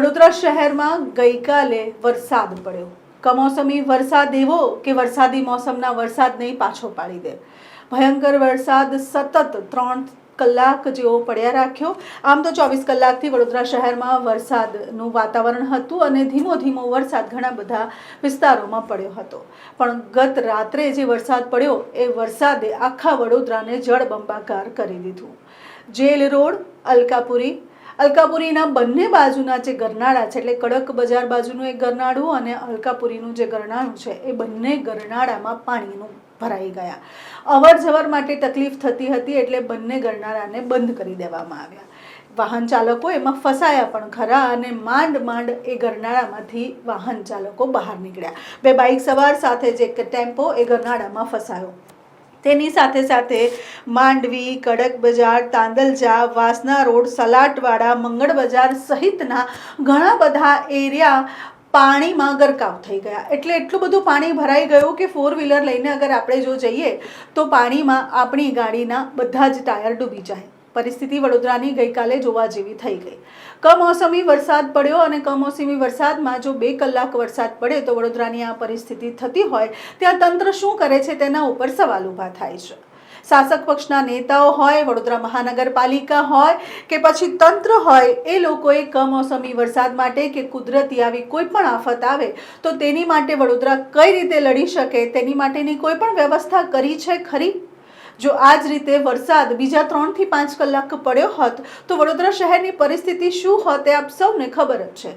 વડોદરા શહેરમાં ગઈકાલે વરસાદ પડ્યો. કમોસમી વરસાદ એવો કે વરસાદી મોસમના વરસાદને પાછો પાડી દે. ભયંકર વરસાદ સતત ત્રણ કલાક જેવો પડ્યા રાખ્યો. આમ તો ચોવીસ કલાકથી વડોદરા શહેરમાં વરસાદનું વાતાવરણ હતું અને ધીમો ધીમો વરસાદ ઘણા બધા વિસ્તારોમાં પડ્યો હતો. પણ ગત રાત્રે જે વરસાદ પડ્યો, એ વરસાદે આખા વડોદરાને જળબંબાકાર કરી દીધું. જેલ રોડ, અલકાપુરી અલકાપુરીના બંને બાજુના જે ગરનાળા છે, એટલે કડક બજાર બાજુનું એક ગરનાળું અને અલકાપુરીનું જે ગરનાળું છે, એ બંને ગરનાળામાં પાણીનું ભરાઈ ગયા. અવર જવર માટે તકલીફ થતી હતી, એટલે બંને ગરનાળાને બંધ કરી દેવામાં આવ્યા. વાહન ચાલકો એમાં ફસાયા પણ ખરા અને માંડ માંડ એ ગરનાળામાંથી વાહન ચાલકો બહાર નીકળ્યા. બે બાઇક સવાર સાથે જે ટેમ્પો એ ગરનાળામાં ફસાયો. તેની સાથે સાથે માંડવી, કડક બજાર તાંદલજા વાસના રોડ, સલાટવાડા, મંગળ બજાર સહિતના ઘણા બધા એરિયા પાણીમાં ગરકાવ થઈ ગયા. એટલે એટલું બધું પાણી ભરાઈ ગયું કે ફોર વ્હીલર લઈને અગર આપણે જો જઈએ તો પાણીમાં આપણી ગાડીના બધા જ ટાયર ડૂબી જાય. પરિસ્થિતિ વડોદરાની ગઈકાલે જોવા જેવી થઈ ગઈ. કમોસમી વરસાદ પડ્યો અને કમોસમી વરસાદમાં જો બે કલાક વરસાદ પડે તો વડોદરાની આ પરિસ્થિતિ થતી હોય, ત્યાં તંત્ર શું કરે છે તેના ઉપર સવાલ ઊભા થાય છે. શાસક પક્ષના નેતાઓ હોય, વડોદરા મહાનગરપાલિકા હોય કે પછી તંત્ર હોય, એ લોકોએ કમોસમી વરસાદ માટે કે કુદરતી આવી કોઈ પણ આફત આવે તો તેની માટે વડોદરા કઈ રીતે લડી શકે, તેની માટેની કોઈ પણ વ્યવસ્થા કરી છે ખરી? જો આ જ રીતે વરસાદ બીજા ત્રણથી પાંચ કલાક પડ્યો હોત, તો વડોદરા શહેરની પરિસ્થિતિ શું હોત એ આપ સૌને ખબર જ છે.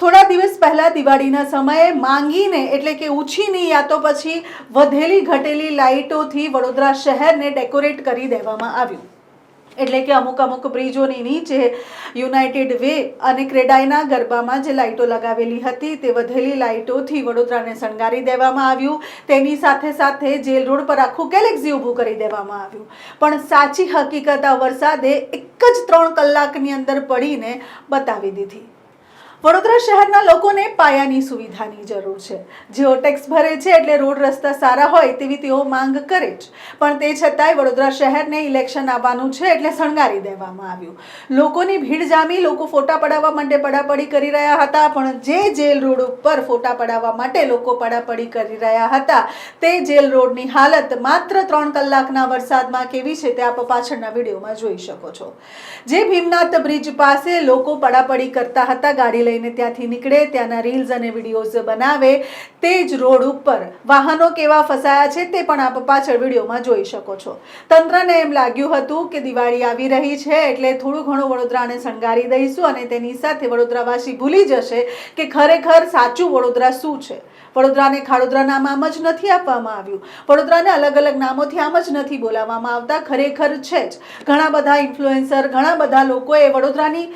થોડા દિવસ પહેલાં દિવાળીના સમયે માંગીને એટલે કે ઉછીની યા તો પછી વધેલી ઘટેલી લાઇટોથી વડોદરા શહેરને ડેકોરેટ કરી દેવામાં આવ્યું. એટલે કે અમુક અમુક બ્રિજોની નીચે યુનાઇટેડ વે અને ક્રેડાઈના ગરબામાં જે લાઇટો લગાવેલી હતી તે વધેલી લાઇટોથી વડોદરાને શણગારી દેવામાં આવ્યું. તેની સાથે સાથે જેલ રોડ પર આખું ગેલેક્સી ઊભું કરી દેવામાં આવ્યું. પણ સાચી હકીકત આ વરસાદે એક જ ત્રણ કલાકની અંદર પડીને બતાવી દીધી. વડોદરા શહેરના લોકોને પાયાની સુવિધાની જરૂર છે. જેઓ ટેક્સ ભરે છે એટલે રોડ રસ્તા સારા હોય તેવી તેઓ માંગ કરે જ. પણ તે છતાંય વડોદરા શહેરને ઇલેક્શન આવવાનું છે એટલે શણગારી દેવામાં આવ્યું. લોકોની ભીડ જામી લોકો ફોટા પડાવવા માટે પડાપડી કરી રહ્યા હતા, પણ જે જેલ રોડ ઉપર ફોટા પડાવવા માટે લોકો પડાપડી કરી રહ્યા હતા, તે જેલ રોડની હાલત માત્ર ત્રણ કલાકના વરસાદમાં કેવી છે તે આપ પાછળના વિડીયોમાં જોઈ શકો છો. જે ભીમનાથ બ્રિજ પાસે લોકો પડાપડી કરતા હતા, ગાડી લઈને ત્યાંથી નીકળે, ત્યાંના રીલ્સ અને વિડીયોઝ બનાવે, તે જ રોડ ઉપર વાહનો કેવા ફસાયા છે તે પણ આપ પાછળ વિડીયોમાં જોઈ શકો છો. તંત્રને એમ લાગ્યું હતું કે દિવાળી આવી રહી છે એટલે થોડું ઘણું વડોદરાને શણગારી દઈશું અને તેની સાથે વડોદરાવાસી ભૂલી જશે કે ખરેખર સાચું વડોદરા શું છે. વડોદરાને ખાડોદરા નામ આમ જ નથી આપવામાં આવ્યું. વડોદરાને અલગ અલગ નામોથી આમ જ નથી બોલાવવામાં આવતા, ખરેખર છે જ. ઘણા બધા ઇન્ફ્લુએન્સર ઘણા બધા લોકોએ વડોદરાની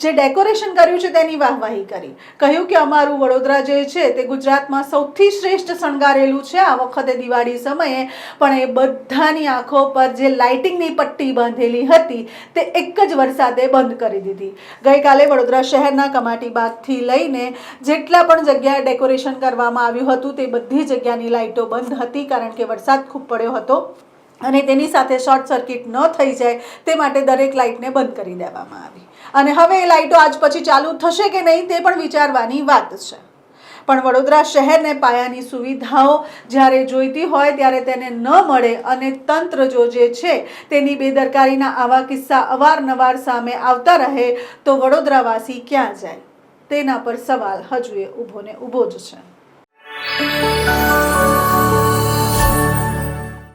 જે ડેકોરેશન કર્યું છે તેની વાહવાહી કરી. કહ્યું કે અમારું વડોદરા જે છે તે ગુજરાતમાં સૌથી શ્રેષ્ઠ શણગારેલું છે. આ વખતે દિવાળી સમયે પણ એ બધાની આંખો પર જે લાઇટિંગની પટ્ટી બાંધેલી હતી તે એક જ વરસાદે બંધ કરી દીધી. ગઈકાલે વડોદરા શહેરના કમાટી બાગથી લઈને જેટલા પણ જગ્યાએ ડેકોરેશન કરવામાં આવ્યું હતું તે બધી જગ્યાની લાઇટો બંધ હતી કારણ કે વરસાદ ખૂબ પડ્યો હતો અને તેની સાથે શોર્ટ સર્કિટ ન થઈ જાય તે માટે દરેક લાઇટને બંધ કરી દેવામાં આવી. અને હવે એ લાઇટો આજ પછી ચાલુ થશે કે નહીં તે પણ વિચારવાની વાત છે. પણ વડોદરા શહેરને પાયાની સુવિધાઓ જ્યારે જોઈતી હોય ત્યારે તેને ન મળે અને તંત્ર જો જે છે તેની બેદરકારીના આવા કિસ્સા અવારનવાર સામે આવતા રહે તો વડોદરાવાસી ક્યાં જાય? તેના પર સવાલ હજુ એ ઊભો ને ઊભો જ છે.